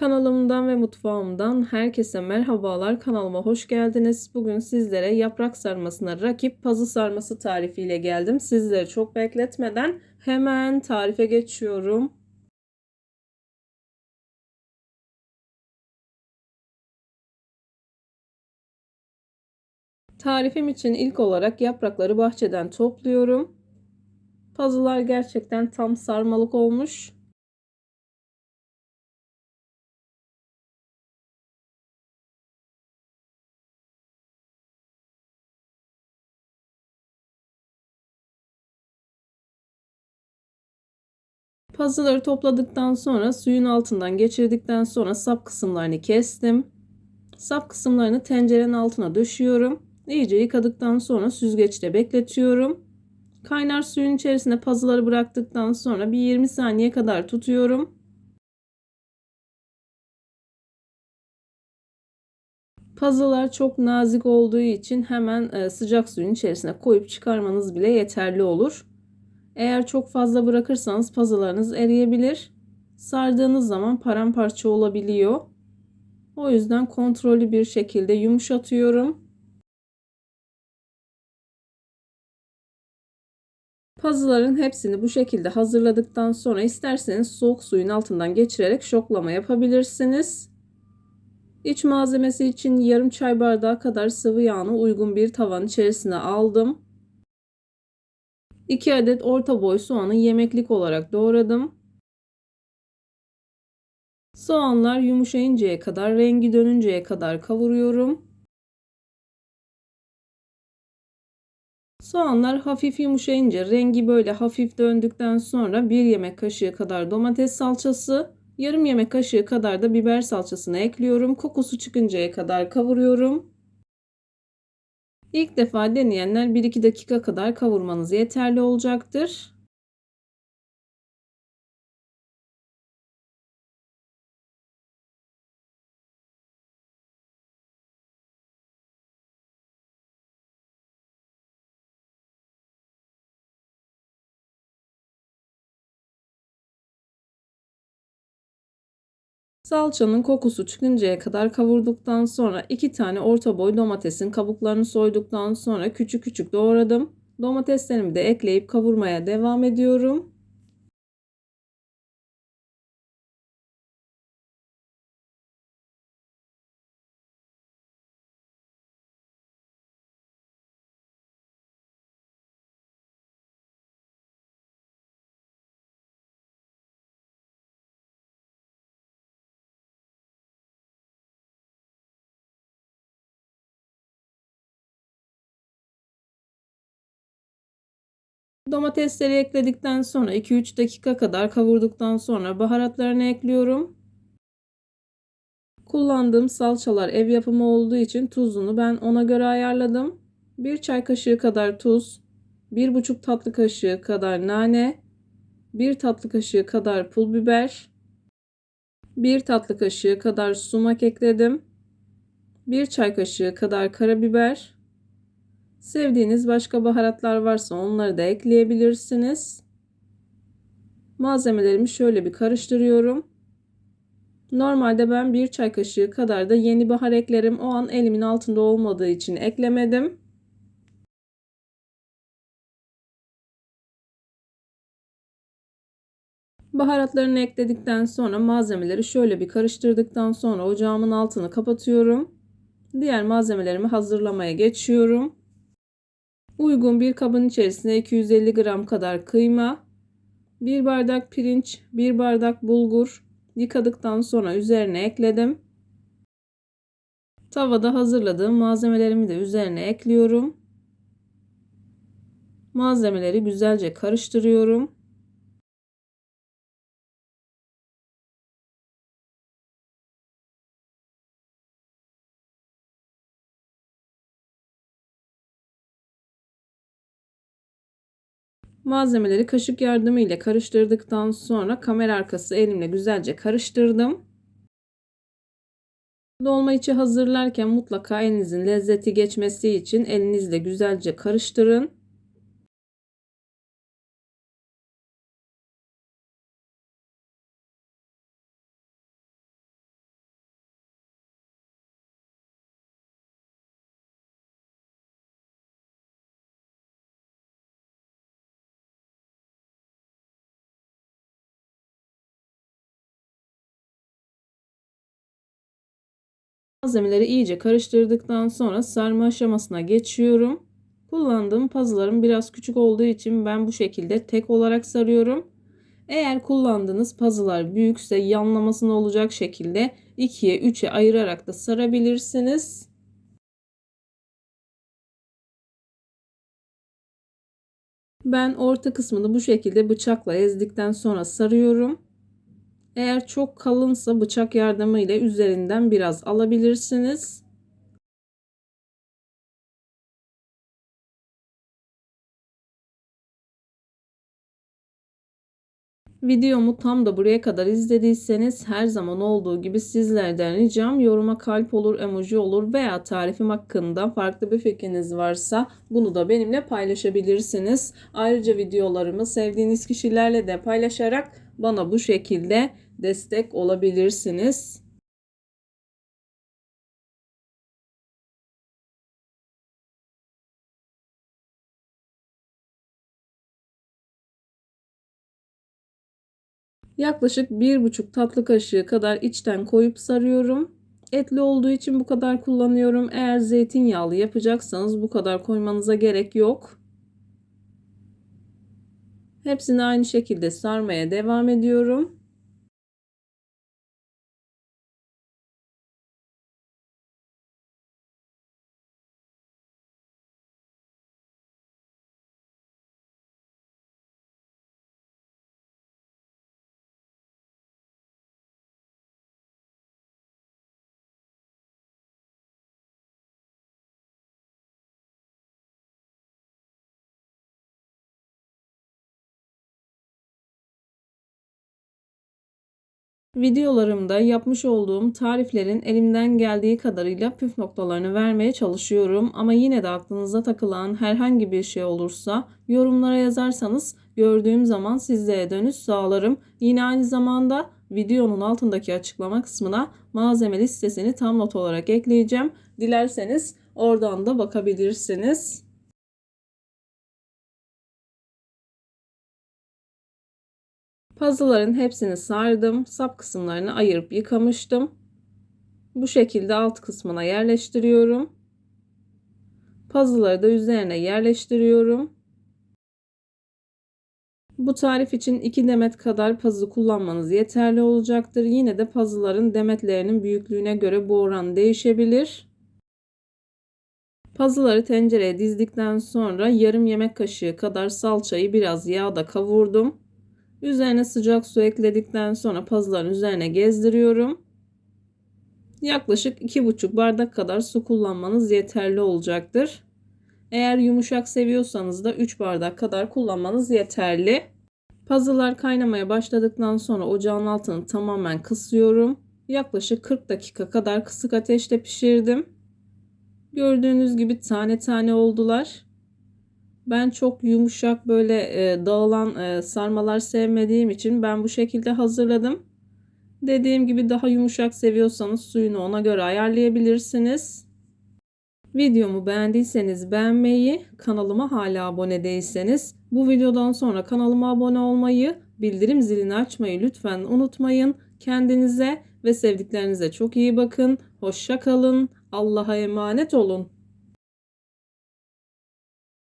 Kanalımdan ve mutfağımdan herkese merhabalar. Kanalıma hoş geldiniz. Bugün sizlere yaprak sarmasına rakip pazı sarması tarifiyle geldim. Sizleri çok bekletmeden hemen tarife geçiyorum. Tarifim için ilk olarak yaprakları bahçeden topluyorum. Pazılar gerçekten tam sarmalık olmuş. Pazıları topladıktan sonra suyun altından geçirdikten sonra sap kısımlarını kestim. Sap kısımlarını tencerenin altına döşüyorum. İyice yıkadıktan sonra süzgeçte bekletiyorum. Kaynar suyun içerisine pazıları bıraktıktan sonra bir 20 saniye kadar tutuyorum. Pazılar çok nazik olduğu için hemen e, sıcak suyun içerisine koyup çıkarmanız bile yeterli olur. Eğer çok fazla bırakırsanız pazılarınız eriyebilir. Sardığınız zaman paramparça olabiliyor. O yüzden kontrollü bir şekilde yumuşatıyorum. Puzzle'ların hepsini bu şekilde hazırladıktan sonra isterseniz soğuk suyun altından geçirerek şoklama yapabilirsiniz. İç malzemesi için yarım çay bardağı kadar sıvı yağını uygun bir tavan içerisine aldım. 2 adet orta boy soğanı yemeklik olarak doğradım. Soğanlar yumuşayıncaya kadar, rengi dönünceye kadar kavuruyorum. Soğanlar hafif yumuşayınca rengi böyle hafif döndükten sonra 1 yemek kaşığı kadar domates salçası, yarım yemek kaşığı kadar da biber salçasını ekliyorum. Kokusu çıkıncaya kadar kavuruyorum. İlk defa deneyenler 1-2 dakika kadar kavurmanız yeterli olacaktır. Salçanın kokusu çıkıncaya kadar kavurduktan sonra 2 tane orta boy domatesin kabuklarını soyduktan sonra küçük küçük doğradım. Domateslerimi de ekleyip kavurmaya devam ediyorum. Domatesleri ekledikten sonra 2-3 dakika kadar kavurduktan sonra baharatlarını ekliyorum. Kullandığım salçalar ev yapımı olduğu için tuzunu ben ona göre ayarladım. 1 çay kaşığı kadar tuz, 1,5 tatlı kaşığı kadar nane, 1 tatlı kaşığı kadar pul biber, 1 tatlı kaşığı kadar sumak ekledim. 1 çay kaşığı kadar karabiber, Sevdiğiniz başka baharatlar varsa onları da ekleyebilirsiniz. Malzemelerimi şöyle bir karıştırıyorum. Normalde ben bir çay kaşığı kadar da yeni bahar eklerim. O an elimin altında olmadığı için eklemedim. Baharatlarını ekledikten sonra malzemeleri şöyle bir karıştırdıktan sonra ocağımın altını kapatıyorum. Diğer malzemelerimi hazırlamaya geçiyorum. Uygun bir kabın içerisine 250 gram kadar kıyma, 1 bardak pirinç, 1 bardak bulgur yıkadıktan sonra üzerine ekledim. Tavada hazırladığım malzemelerimi de üzerine ekliyorum. Malzemeleri güzelce karıştırıyorum. Malzemeleri kaşık yardımıyla karıştırdıktan sonra kamera arkası elimle güzelce karıştırdım. Dolma içi hazırlarken mutlaka elinizin lezzeti geçmesi için elinizle güzelce karıştırın. Malzemeleri iyice karıştırdıktan sonra sarma aşamasına geçiyorum. Kullandığım pazılarım biraz küçük olduğu için ben bu şekilde tek olarak sarıyorum. Eğer kullandığınız pazılar büyükse yanlamasına olacak şekilde 2'ye 3'e ayırarak da sarabilirsiniz. Ben orta kısmını bu şekilde bıçakla ezdikten sonra sarıyorum. Eğer çok kalınsa bıçak yardımıyla üzerinden biraz alabilirsiniz. Videomu tam da buraya kadar izlediyseniz her zaman olduğu gibi sizlerden ricam yoruma kalp olur, emoji olur veya tarifim hakkında farklı bir fikriniz varsa bunu da benimle paylaşabilirsiniz. Ayrıca videolarımı sevdiğiniz kişilerle de paylaşarak bana bu şekilde destek olabilirsiniz. Yaklaşık bir buçuk tatlı kaşığı kadar içten koyup sarıyorum. Etli olduğu için bu kadar kullanıyorum. Eğer zeytinyağlı yapacaksanız bu kadar koymanıza gerek yok. Hepsini aynı şekilde sarmaya devam ediyorum. Videolarımda yapmış olduğum tariflerin elimden geldiği kadarıyla püf noktalarını vermeye çalışıyorum. Ama yine de aklınıza takılan herhangi bir şey olursa yorumlara yazarsanız gördüğüm zaman sizlere dönüş sağlarım. Yine aynı zamanda videonun altındaki açıklama kısmına malzeme listesini tam not olarak ekleyeceğim. Dilerseniz oradan da bakabilirsiniz. Puzzle'ların hepsini sardım. Sap kısımlarını ayırıp yıkamıştım. Bu şekilde alt kısmına yerleştiriyorum. Puzzle'ları da üzerine yerleştiriyorum. Bu tarif için 2 demet kadar puzzle kullanmanız yeterli olacaktır. Yine de puzzle'ların demetlerinin büyüklüğüne göre bu oran değişebilir. Puzzle'ları tencereye dizdikten sonra yarım yemek kaşığı kadar salçayı biraz yağda kavurdum. Üzerine sıcak su ekledikten sonra pazıların üzerine gezdiriyorum. Yaklaşık 2,5 bardak kadar su kullanmanız yeterli olacaktır. Eğer yumuşak seviyorsanız da 3 bardak kadar kullanmanız yeterli. Pazılar kaynamaya başladıktan sonra ocağın altını tamamen kısıyorum. Yaklaşık 40 dakika kadar kısık ateşte pişirdim. Gördüğünüz gibi tane tane oldular. Ben çok yumuşak böyle e, dağılan e, sarmalar sevmediğim için ben bu şekilde hazırladım. Dediğim gibi daha yumuşak seviyorsanız suyunu ona göre ayarlayabilirsiniz. Videomu beğendiyseniz beğenmeyi, kanalıma hala abone değilseniz bu videodan sonra kanalıma abone olmayı, bildirim zilini açmayı lütfen unutmayın. Kendinize ve sevdiklerinize çok iyi bakın. Hoşça kalın. Allah'a emanet olun.